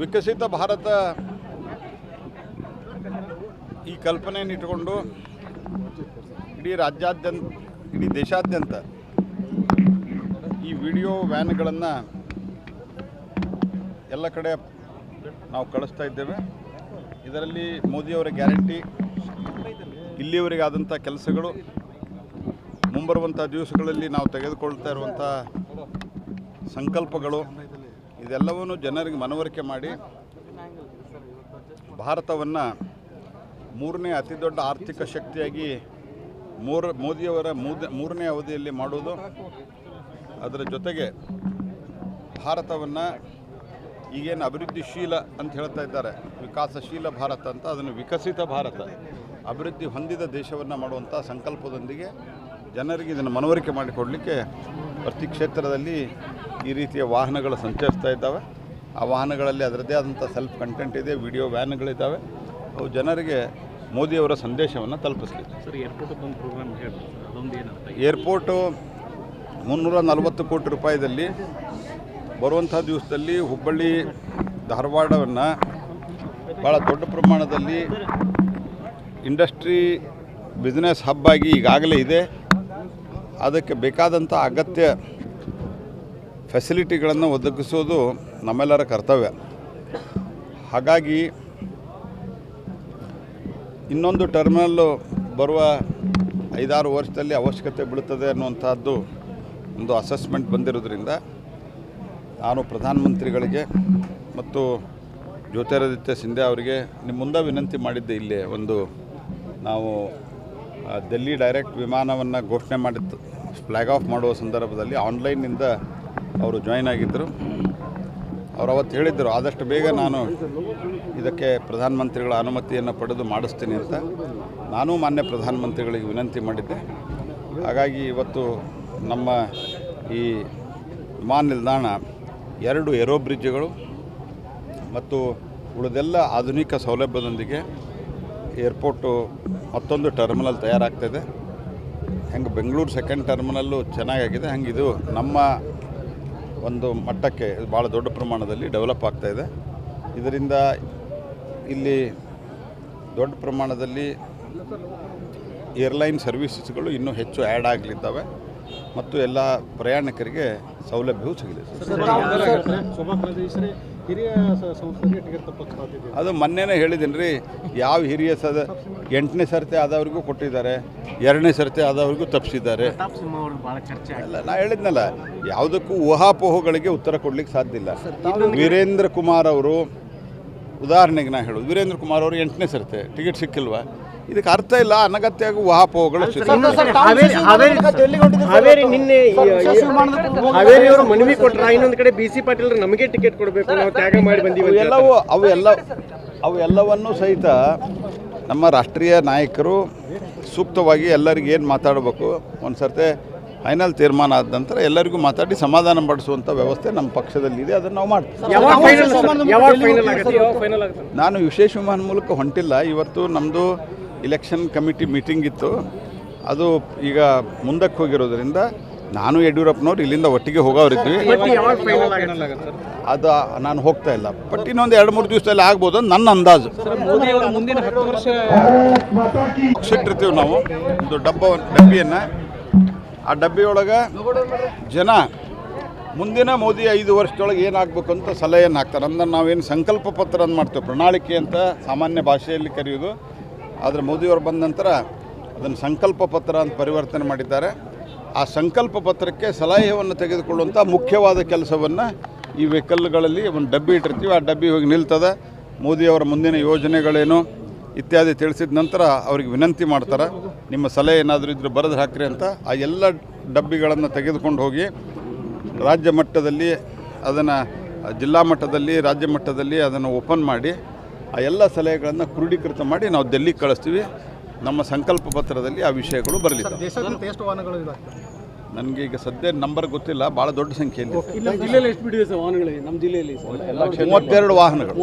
ವಿಕಸಿತ ಭಾರತ ಈ ಕಲ್ಪನೆಯನ್ನು ಇಟ್ಟುಕೊಂಡು ಇಡೀ ರಾಜ್ಯಾದ್ಯಂತ, ಇಡೀ ದೇಶಾದ್ಯಂತ ಈ ವಿಡಿಯೋ ವ್ಯಾನ್ಗಳನ್ನು ಎಲ್ಲ ಕಡೆ ನಾವು ಕಳಿಸ್ತಾ ಇದ್ದೇವೆ. ಇದರಲ್ಲಿ ಮೋದಿಯವರ ಗ್ಯಾರಂಟಿ ಇಲ್ಲಿಯವರೆಗಾದಂಥ ಕೆಲಸಗಳು, ಮುಂಬರುವಂಥ ದಿವಸಗಳಲ್ಲಿ ನಾವು ತೆಗೆದುಕೊಳ್ತಾ ಇರುವಂಥ ಸಂಕಲ್ಪಗಳು ಇದೆಲ್ಲವನ್ನು ಜನರಿಗೆ ಮನವರಿಕೆ ಮಾಡಿ ಭಾರತವನ್ನು ಮೂರನೇ ಅತಿ ದೊಡ್ಡ ಆರ್ಥಿಕ ಶಕ್ತಿಯಾಗಿ ಮೂರ ಮೋದಿಯವರ ಮೂದ ಮೂರನೇ ಅವಧಿಯಲ್ಲಿ ಮಾಡುವುದು. ಅದರ ಜೊತೆಗೆ ಭಾರತವನ್ನು ಈಗೇನು ಅಭಿವೃದ್ಧಿಶೀಲ ಅಂತ ಹೇಳ್ತಾ ಇದ್ದಾರೆ. ವಿಕಾಸಶೀಲ ಭಾರತ ಅಂತ, ಅದನ್ನು ವಿಕಸಿತ ಭಾರತ, ಅಭಿವೃದ್ಧಿ ಹೊಂದಿದ ದೇಶವನ್ನು ಮಾಡುವಂಥ ಸಂಕಲ್ಪದೊಂದಿಗೆ ಜನರಿಗೆ ಇದನ್ನು ಮನವರಿಕೆ ಮಾಡಿಕೊಡಲಿಕ್ಕೆ ಪ್ರತಿ ಕ್ಷೇತ್ರದಲ್ಲಿ ಈ ರೀತಿಯ ವಾಹನಗಳು ಸಂಚರಿಸ್ತಾ ಇದ್ದಾವೆ. ಆ ವಾಹನಗಳಲ್ಲಿ ಅದರದ್ದೇ ಆದಂಥ ಸೆಲ್ಫ್ ಕಂಟೆಂಟ್ ಇದೆ ವಿಡಿಯೋ ವ್ಯಾನ್ಗಳಿದ್ದಾವೆ ಅವು ಜನರಿಗೆ ಮೋದಿಯವರ ಸಂದೇಶವನ್ನು ತಲುಪಿಸಲಿ ಏರ್ಪೋರ್ಟು ಮುನ್ನೂರ ನಲವತ್ತು ಕೋಟಿ ರೂಪಾಯಿದಲ್ಲಿ ಬರುವಂಥ ದಿವಸದಲ್ಲಿ ಹುಬ್ಬಳ್ಳಿ ಧಾರವಾಡವನ್ನು ಭಾಳ ದೊಡ್ಡ ಪ್ರಮಾಣದಲ್ಲಿ ಇಂಡಸ್ಟ್ರಿ ಬಿಸ್ನೆಸ್ ಹಬ್ ಆಗಿ ಈಗಾಗಲೇ ಇದೆ. ಅದಕ್ಕೆ ಬೇಕಾದಂಥ ಅಗತ್ಯ ಫೆಸಿಲಿಟಿಗಳನ್ನು ಒದಗಿಸೋದು ನಮ್ಮೆಲ್ಲರ ಕರ್ತವ್ಯ. ಹಾಗಾಗಿ ಇನ್ನೊಂದು ಟರ್ಮಿನಲ್ಲು ಬರುವ ಐದಾರು ವರ್ಷದಲ್ಲಿ ಅವಶ್ಯಕತೆ ಬೀಳುತ್ತದೆ ಅನ್ನುವಂಥದ್ದು ಒಂದು ಅಸೆಸ್ಮೆಂಟ್ ಬಂದಿರೋದ್ರಿಂದ ನಾನು ಪ್ರಧಾನಮಂತ್ರಿಗಳಿಗೆ ಮತ್ತು ಜ್ಯೋತಿರಾದಿತ್ಯ ಸಿಂಧೆ ಅವರಿಗೆ ನಿಮ್ಮ ಮುಂದೆ ವಿನಂತಿ ಮಾಡಿದ್ದೆ ಇಲ್ಲಿ ಒಂದು ನಾವು ದೆಲ್ಲಿ ಡೈರೆಕ್ಟ್ ವಿಮಾನವನ್ನು ಘೋಷಣೆ ಮಾಡಿತ್ತು ಫ್ಲ್ಯಾಗ್ ಆಫ್ ಮಾಡುವ ಸಂದರ್ಭದಲ್ಲಿ ಆನ್ಲೈನ್ನಿಂದ ಅವರು ಜಾಯ್ನ್ ಆಗಿದ್ದರು. ಅವರು ಅವತ್ತು ಹೇಳಿದ್ದರು, ಆದಷ್ಟು ಬೇಗ ನಾನು ಇದಕ್ಕೆ ಪ್ರಧಾನಮಂತ್ರಿಗಳ ಅನುಮತಿಯನ್ನು ಪಡೆದು ಮಾಡಿಸ್ತೀನಿ ಅಂತ. ನಾನು ಮಾನ್ಯ ಪ್ರಧಾನಮಂತ್ರಿಗಳಿಗೆ ವಿನಂತಿ ಮಾಡಿದ್ದೆ. ಹಾಗಾಗಿ ಇವತ್ತು ನಮ್ಮ ಈ ವಿಮಾನ ನಿಲ್ದಾಣ ಎರಡು ಏರೋ ಬ್ರಿಡ್ಜ್ಗಳು ಮತ್ತು ಉಳಿದೆಲ್ಲ ಆಧುನಿಕ ಸೌಲಭ್ಯದೊಂದಿಗೆ ಏರ್ಪೋರ್ಟು ಮತ್ತೊಂದು ಟರ್ಮಿನಲ್ ತಯಾರಾಗ್ತಾಯಿದೆ ಹೆಂಗೆ ಬೆಂಗಳೂರು ಸೆಕೆಂಡ್ ಟರ್ಮಿನಲ್ಲು ಚೆನ್ನಾಗಾಗಿದೆ. ಹಂಗೆ ಇದು ನಮ್ಮ ಒಂದು ಮಟ್ಟಕ್ಕೆ ಭಾಳ ದೊಡ್ಡ ಪ್ರಮಾಣದಲ್ಲಿ ಡೆವಲಪ್ ಆಗ್ತಾ ಇದೆ ಇದರಿಂದ ಇಲ್ಲಿ ದೊಡ್ಡ ಪ್ರಮಾಣದಲ್ಲಿ ಏರ್ಲೈನ್ ಸರ್ವೀಸಸ್ಗಳು ಇನ್ನೂ ಹೆಚ್ಚು ಆ್ಯಡ್ ಆಗಲಿದ್ದಾವೆ ಮತ್ತು ಎಲ್ಲ ಪ್ರಯಾಣಿಕರಿಗೆ ಸೌಲಭ್ಯವೂ ಸಿಗಲಿದೆ ಹಿರಿಯ ಸಂಸ್ಥೆಗೆ ಟಿಕೆಟ್ ತಪ್ಪಕ್ಕೆ ಸಾಧ್ಯತೆ ಅದು ಮೊನ್ನೆನೇ ಹೇಳಿದ್ದೀನಿ ರೀ ಯಾವ ಹಿರಿಯ ಸದ ಎಂಟನೇ ಸರ್ತಿ ಆದವ್ರಿಗೂ ಕೊಟ್ಟಿದ್ದಾರೆ ಎರಡನೇ ಸರ್ತಿ ಆದವ್ರಿಗೂ ತಪ್ಪಿಸಿದ್ದಾರೆ. ಅಲ್ಲ ನಾ ಹೇಳಿದ್ನಲ್ಲ ಯಾವುದಕ್ಕೂ ಊಹಾಪೋಹಗಳಿಗೆ ಉತ್ತರ ಕೊಡ್ಲಿಕ್ಕೆ ಸಾಧ್ಯ ಇಲ್ಲ. ವೀರೇಂದ್ರ ಕುಮಾರ್ ಅವರು ಉದಾಹರಣೆಗೆ ನಾ ಹೇಳೋದು ವೀರೇಂದ್ರ ಕುಮಾರ್ ಅವರು ಎಂಟನೇ ಸರ್ತೆ ಟಿಕೆಟ್ ಸಿಕ್ಕಿಲ್ವಾ? ಇದಕ್ಕೆ ಅರ್ಥ ಇಲ್ಲ ಅನಗತ್ಯ ಊಹಾಪೋಹಗಳು ಹಾವೇರಿ ಹಾವೇರಿ ಹಾವೇರಿ ನಿನ್ನೆ ಹಾವೇರಿ ಅವರು ಮನವಿ ಕೊಟ್ರ ಇನ್ನೊಂದು ಕಡೆ ಬಿ ಸಿ ಪಾಟೀಲ್ ನಮಗೆ ಟಿಕೆಟ್ ಕೊಡಬೇಕು ನಾವು ತ್ಯಾಗ ಮಾಡಿ ಬಂದೀವಿ ಅವೆಲ್ಲ ಎಲ್ಲವೂ ಅವು ಎಲ್ಲ ಸಹಿತ ನಮ್ಮ ರಾಷ್ಟ್ರೀಯ ನಾಯಕರು ಸೂಕ್ತವಾಗಿ ಎಲ್ಲರಿಗೂ ಏನು ಮಾತಾಡಬೇಕು ಒಂದು ಸರ್ತೆ ಫೈನಲ್ ತೀರ್ಮಾನ ಆದ ನಂತರ ಎಲ್ಲರಿಗೂ ಮಾತಾಡಿ ಸಮಾಧಾನ ಪಡಿಸುವಂಥ ವ್ಯವಸ್ಥೆ ನಮ್ಮ ಪಕ್ಷದಲ್ಲಿ ಇದೆ ಅದನ್ನು ನಾವು ಮಾಡ್ತೀವಿ. ಫೈನಲ್ ಯಾವಾಗ ಫೈನಲ್ ಆಗುತ್ತೆ? ಯಾವಾಗ ಫೈನಲ್ ಆಗುತ್ತೆ? ನಾನು ವಿಶೇಷ ವಿಮಾನ ಮೂಲಕ ಹೊಂಟಿಲ್ಲ ಇವತ್ತು ನಮ್ಮದು ಇಲೆಕ್ಷನ್ ಕಮಿಟಿ ಮೀಟಿಂಗ್ ಇತ್ತು. ಅದು ಈಗ ಮುಂದಕ್ಕೆ ಹೋಗಿರೋದ್ರಿಂದ ನಾನು ಯಡಿಯೂರಪ್ಪನವ್ರು ಇಲ್ಲಿಂದ ಒಟ್ಟಿಗೆ ಹೋಗೋರಿದ್ವಿ ಬಟ್ ಯಾವಾಗ ಫೈನಲ್ ಆಗುತ್ತೆ? ಅದು ನಾನು ಹೋಗ್ತಾ ಇಲ್ಲ. ಬಟ್ ಇನ್ನೊಂದು ಎರಡು ಮೂರು ದಿವಸದಲ್ಲಿ ಆಗ್ಬೋದು ಅಂತ ನನ್ನ ಅಂದಾಜು. ಮೋದಿ ಅವರ ಮುಂದಿನ ಹತ್ತು ವರ್ಷ ಇಟ್ಟಿರ್ತೀವಿ ನಾವು. ಒಂದು ಡಬ್ಬ ಡಬ್ಬಿಯನ್ನು. ಆ ಡಬ್ಬಿಯೊಳಗೆ ಜನ ಮುಂದಿನ ಮೋದಿ ಐದು ವರ್ಷದೊಳಗೆ ಏನಾಗಬೇಕು ಅಂತ ಸಲಹೆಯನ್ನು ಹಾಕ್ತಾರೆ. ಅಂದ್ರೆ ನಾವೇನು ಸಂಕಲ್ಪ ಪತ್ರ ಅಂತ ಮಾಡ್ತೇವೆ. ಪ್ರಣಾಳಿಕೆ ಅಂತ ಸಾಮಾನ್ಯ ಭಾಷೆಯಲ್ಲಿ ಕರೆಯೋದು. ಆದರೆ ಮೋದಿಯವರು ಬಂದ ನಂತರ ಅದನ್ನು ಸಂಕಲ್ಪ ಪತ್ರ ಅಂತ ಪರಿವರ್ತನೆ ಮಾಡಿದ್ದಾರೆ. ಆ ಸಂಕಲ್ಪ ಪತ್ರಕ್ಕೆ ಸಲಹೆಯನ್ನು ತೆಗೆದುಕೊಳ್ಳುವಂಥ ಮುಖ್ಯವಾದ ಕೆಲಸವನ್ನು ಈ ವೆಹಿಕಲ್ಗಳಲ್ಲಿ ಒಂದು ಡಬ್ಬಿ ಇಟ್ಟಿರ್ತೀವಿ. ಆ ಡಬ್ಬಿ ಹೋಗಿ ನಿಲ್ತದೆ. ಮೋದಿಯವರ ಮುಂದಿನ ಯೋಜನೆಗಳೇನು ಇತ್ಯಾದಿ ತಿಳಿಸಿದ ನಂತರ ಅವ್ರಿಗೆ ವಿನಂತಿ ಮಾಡ್ತಾರೆ. ನಿಮ್ಮ ಸಲಹೆ ಏನಾದರೂ ಇದ್ದರೆ ಬರೆದು ಹಾಕ್ರಿ ಅಂತ ಆ ಎಲ್ಲ ಡಬ್ಬಿಗಳನ್ನು ತೆಗೆದುಕೊಂಡು ಹೋಗಿ ರಾಜ್ಯ ಮಟ್ಟದಲ್ಲಿ ಅದನ್ನು ಜಿಲ್ಲಾ ಮಟ್ಟದಲ್ಲಿ, ರಾಜ್ಯ ಮಟ್ಟದಲ್ಲಿ ಅದನ್ನು ಓಪನ್ ಮಾಡಿ ಆ ಎಲ್ಲ ಸಲಹೆಗಳನ್ನು ಕ್ರೋಢೀಕೃತ ಮಾಡಿ ನಾವು ಡೆಲ್ಲಿಗೆ ಕಳಿಸ್ತೀವಿ. ನಮ್ಮ ಸಂಕಲ್ಪ ಪತ್ರದಲ್ಲಿ ಆ ವಿಷಯಗಳು ಬರಲಿದೆ ದೇಶಾದ್ಯಂತ ಎಷ್ಟು ವಾಹನಗಳು ನನಗೆ ಈಗ ಸದ್ಯ ನಂಬರ್ ಗೊತ್ತಿಲ್ಲ ಭಾಳ ದೊಡ್ಡ ಸಂಖ್ಯೆಯಲ್ಲಿ. ನಮ್ಮ ಜಿಲ್ಲೆಯಲ್ಲಿ ಮೂವತ್ತೆರಡು ವಾಹನಗಳು.